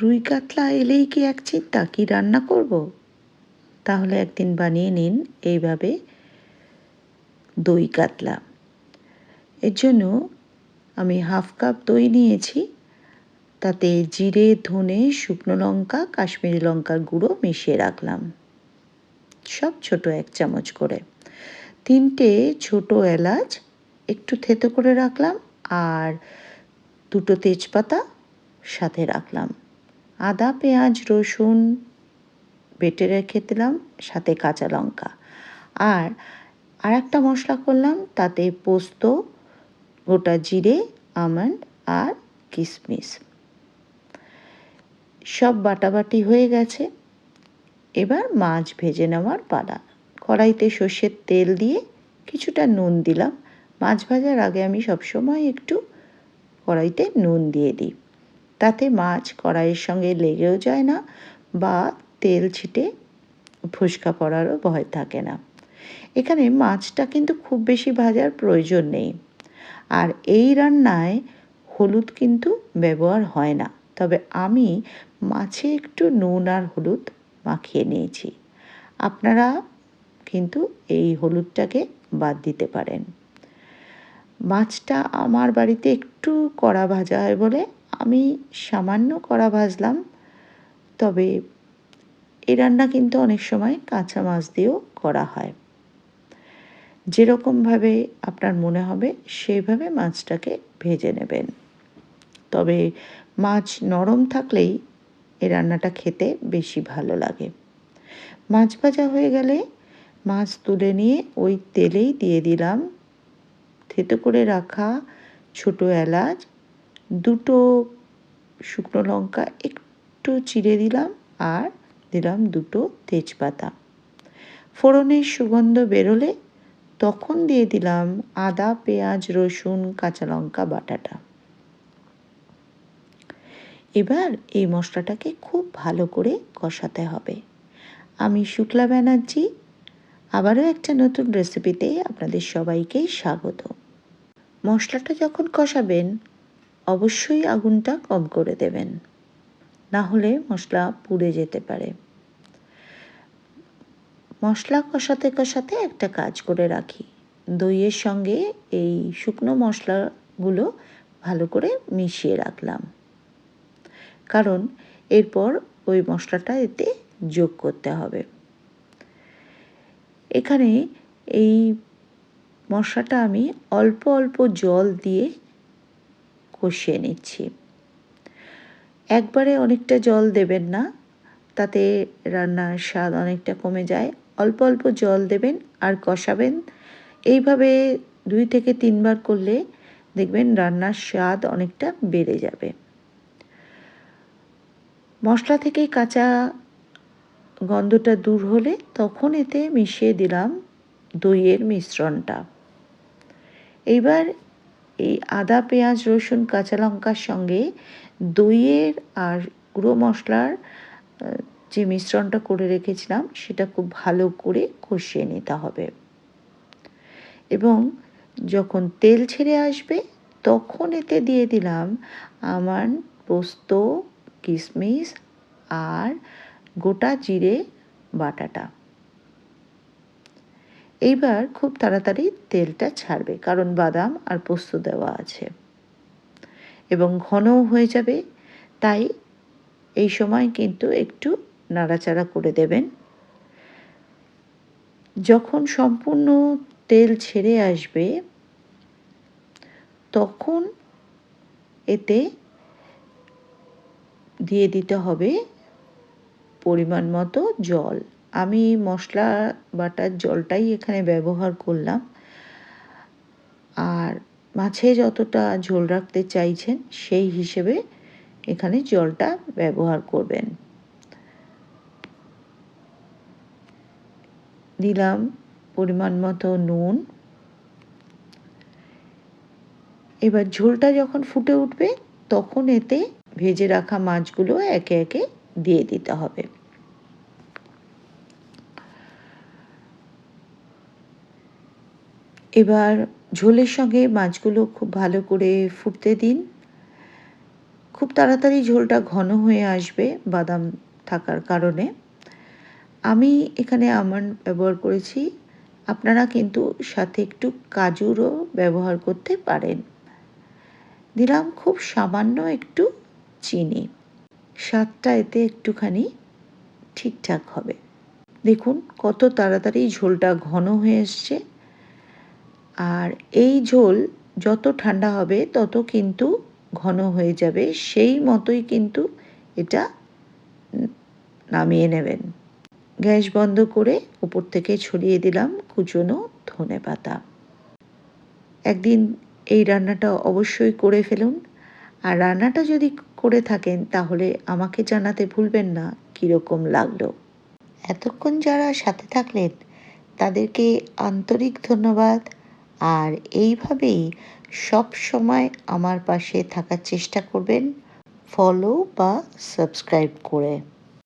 রুই কাতলা এলেই কি এক চিন্তা, কি রান্না করব? তাহলে একদিন বানিয়ে নিন এইভাবে দই কাতলা। এর জন্য আমি হাফ কাপ দই নিয়েছি, তাতে জিরে, ধনে, শুকনো লঙ্কা, কাশ্মীরি লঙ্কার গুঁড়ো মিশিয়ে রাখলাম। সব ছোট এক চামচ করে। তিনটে ছোট এলাচ একটু থেতো করে রাখলাম আর দুটো তেজপাতা সাথে রাখলাম। আদা, পেঁয়াজ, রসুন বেটে রেখে দিলাম, সাথে কাঁচা লঙ্কা। আর আর একটা মশলা করলাম, তাতে পোস্ত, গোটা জিরে, আমন্ড আর কিশমিশ সব বাটাবাটি হয়ে গেছে। এবার মাছ ভেজে নেওয়ার পালা। কড়াইতে সর্ষের তেল দিয়ে কিছুটা নুন দিলাম। মাছ ভাজার আগে আমি সবসময় একটু কড়াইতে নুন দিয়ে দিই। তাতে মাছ কড়াইয়ের সঙ্গে লেগেও যায় না বা তেল ছিটে ফুসকা পড়ারও ভয় থাকে না। এখানে মাছটা কিন্তু খুব বেশি ভাজার প্রয়োজন নেই। আর এই রান্নায় হলুদ কিন্তু ব্যবহার হয় না। তবে আমি মাছে একটু নুন আর হলুদ মাখিয়ে নিয়েছি। আপনারা কিন্তু এই হলুদটাকে বাদ দিতে পারেন। মাছটা আমার বাড়িতে একটু কড়া ভাজা হয় বলে আমি সামান্য কড়া ভাজলাম, তবে এই রান্না কিন্তু অনেক সময় কাঁচা মাছ দিয়েও করা হয়। যেরকমভাবে আপনার মনে হবে, সেইভাবে মাছটাকে ভেজে নেবেন। তবে মাছ নরম থাকলেই এই রান্নাটা খেতে বেশি ভালো লাগে। মাছ ভাজা হয়ে গেলে মাছ তুলে নিয়ে ওই তেলেই দিয়ে দিলাম। থেতো করে রাখা ছোটো এলাচ দুটো শুকনো লঙ্কা একটু চিড়ে দিলাম আর দিলাম দুটো তেজপাতা। ফোড়নের সুগন্ধ বেরোলে তখন দিয়ে দিলাম আদা, পেঁয়াজ, রসুন, কাঁচা লঙ্কা, বাটাটা। এবার এই মশলাটাকে খুব ভালো করে কষাতে হবে। আমি শুক্লা ব্যানার্জি, আবারও একটা নতুন রেসিপিতে আপনাদের সবাইকে স্বাগত। মশলাটা যখন কষাবেন অবশ্যই আগুনটা কম করে দেবেন। না হলে মশলা পুড়ে যেতে পারে। মশলা কষাতে কষাতে একটা কাজ করে রাখি। দইয়ের সঙ্গে এই শুকনো মশলাগুলো ভালো করে মিশিয়ে রাখলাম। কারণ এরপর ওই মশলাটা এতে যোগ করতে হবে। এখানে এই মশলাটা আমি অল্প অল্প জল দিয়ে কষিয়ে নিচ্ছি। একবারে অনেকটা জল দেবেন না, তাতে রান্নার স্বাদ অনেকটা কমে যায়। অল্প অল্প জল দেবেন আর কষাবেন। এইভাবে দুই থেকে তিনবার করলে দেখবেন রান্নার স্বাদ অনেকটা বেড়ে যাবে। মশলা থেকে কাঁচা গন্ধটা দূর হলে তখন এতে মিশিয়ে দিলাম দইয়ের মিশ্রণটা। এইবার এই আদা, পেঁয়াজ, রসুন, কাঁচা লঙ্কার সঙ্গে দইয়ের আর গুঁড়ো মশলার যে মিশ্রণটা করে রেখেছিলাম, সেটা খুব ভালো করে কষিয়ে নিতে হবে। এবং যখন তেল ছেড়ে আসবে, তখন এতে দিয়ে দিলাম আমার পোস্ত, কিশমিশ আর গোটা জিরে বাটাটা। এইবার খুব তাড়াতাড়ি তেলটা ছাড়বে, কারণ বাদাম আর পোস্ত দেওয়া আছে। এবং ঘনও হয়ে যাবে, তাই এই সময় কিন্তু একটু নাড়াচাড়া করে দেবেন। যখন সম্পূর্ণ তেল ছেড়ে আসবে, তখন এতে দিয়ে দিতে হবে পরিমাণ মতো জল। আমি মশলা বাটার জলটাই এখানে ব্যবহার করলাম। আর মাছে যতটা ঝোল রাখতে চাইছেন, সেই হিসেবে এখানে জলটা ব্যবহার করবেন। দিলাম পরিমাণ মতো নুন। এবার ঝোলটা যখন ফুটে উঠবে, তখন এতে ভেজে রাখা মাছগুলো একে একে দিয়ে দিতে হবে। এবার ঝোলের সঙ্গে মাছগুলো খুব ভালো করে ফুটতে দিন। খুব তাড়াতাড়ি ঝোলটা ঘন হয়ে আসবে বাদাম থাকার কারণে। আমি এখানে আমন্ড ব্যবহার করেছি। আপনারা কিন্তু সাথে একটু কাজুরও ব্যবহার করতে পারেন। দিলাম খুব সামান্য একটু চিনি। স্বাদটা এতে একটুখানি ঠিকঠাক হবে। দেখুন কত তাড়াতাড়ি ঝোলটা ঘন হয়ে এসছে। আর এই ঝোল যত ঠান্ডা হবে, তত কিন্তু ঘন হয়ে যাবে। সেই মতোই কিন্তু এটা নামিয়ে নেবেন। গ্যাস বন্ধ করে উপর থেকে ছড়িয়ে দিলাম কুচনো ধনে পাতা। একদিন এই রান্নাটা অবশ্যই করে ফেলুন। আর রান্নাটা যদি করে থাকেন, তাহলে আমাকে জানাতে ভুলবেন না কীরকম লাগল। এতক্ষণ যারা সাথে থাকলেন, তাদেরকে আন্তরিক ধন্যবাদ। আর এইভাবেই সব সময় আমার পাশে থাকার চেষ্টা করবেন। ফলো বা সাবস্ক্রাইব করে।